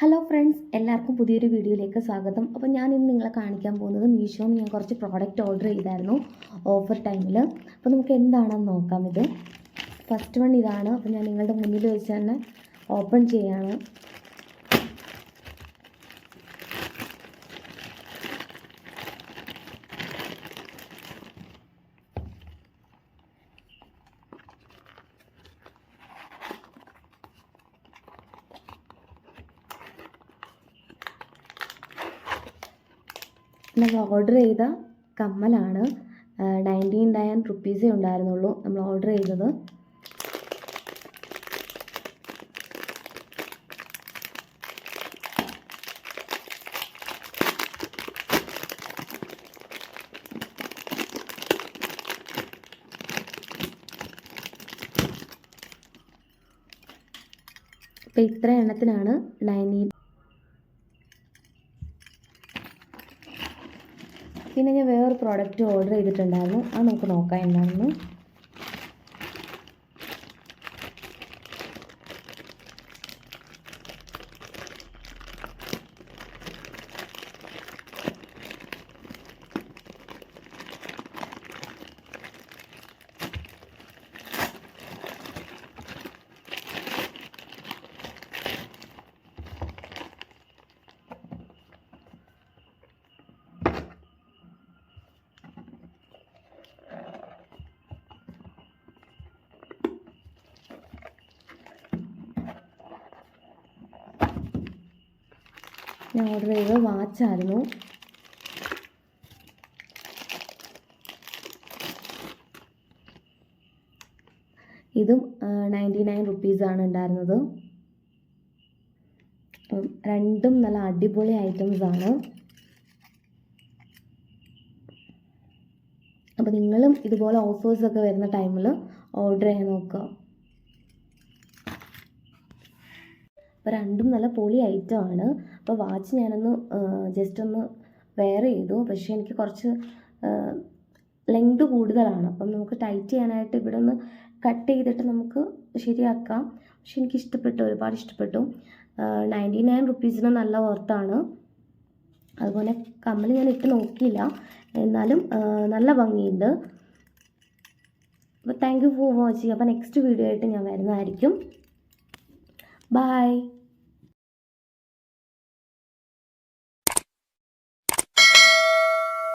Hello friends എല്ലാവർക്കും പുതിയൊരു വീഡിയോയിലേക്ക് സ്വാഗതം. അപ്പോൾ ഞാൻ ഇന്ന് നിങ്ങളെ കാണിക്കാൻ പോകുന്നത് മീഷോയിൽ ഞാൻ കുറച്ച് പ്രോഡക്റ്റ് ഓർഡർ ചെയ്തായിരുന്നു ഓഫർ ടൈമിൽ അപ്പോൾ നമുക്ക് എന്താണെന്ന് നോക്കാം ഇത്. ഫസ്റ്റ് വൺ ഇതാണ്. അപ്പോൾ ഞാൻ നിങ്ങളുടെ മുന്നിൽ വെച്ച് തന്നെ ഓപ്പൺ ചെയ്യാണ്. നമ്മൾ ഓർഡർ ചെയ്ത കമ്മലാണ് നയന്റീൻ നയൻ റുപ്പീസേ ഉണ്ടായിരുന്നുള്ളൂ നമ്മൾ ഓർഡർ ചെയ്തത്. അപ്പോൾ ഇത്ര എണ്ണത്തിനാണ് നയന്റീൻ പിന്നെ ഞാൻ വേറൊരു പ്രോഡക്റ്റ് ഓർഡർ ചെയ്തിട്ടുണ്ടായിരുന്നു. അത് നമുക്ക് നോക്കാം എന്താണെന്ന്. ഞാൻ ഓർഡർ ചെയ്തത് വാച്ചായിരുന്നു. ഇതും നയന്റി നയൻ റുപ്പീസാണ് ഉണ്ടായിരുന്നത്. രണ്ടും നല്ല അടിപൊളി ഐറ്റംസ് ആണ്. അപ്പോൾ നിങ്ങളും ഇതുപോലെ ഓഫേഴ്സൊക്കെ വരുന്ന ടൈമിൽ ഓർഡർ ചെയ്യാൻ നോക്കുക. അപ്പോൾ രണ്ടും നല്ല പൊളി ഐറ്റം ആണ്. അപ്പോൾ വാച്ച് ഞാനൊന്ന് ജസ്റ്റ് ഒന്ന് വെയർ ചെയ്തു. പക്ഷേ എനിക്ക് കുറച്ച് ലെങ്ത് കൂടുതലാണ്. അപ്പം നമുക്ക് ടൈറ്റ് ചെയ്യാനായിട്ട് ഇവിടെ ഒന്ന് കട്ട് ചെയ്തിട്ട് നമുക്ക് ശരിയാക്കാം. പക്ഷെ എനിക്ക് ഇഷ്ടപ്പെട്ടു ഒരുപാട് ഇഷ്ടപ്പെട്ടു. നയന്റി നയൻ റുപ്പീസിന് നല്ല വർത്താണ് അതുപോലെ കമ്മൽ ഞാൻ ഇട്ട് നോക്കിയില്ല. എന്നാലും നല്ല ഭംഗിയുണ്ട്. അപ്പോൾ താങ്ക് യു ഫോർ വാച്ചിങ് അപ്പോൾ നെക്സ്റ്റ് വീഡിയോ ആയിട്ട് ഞാൻ വരുന്നതായിരിക്കും. ബൈ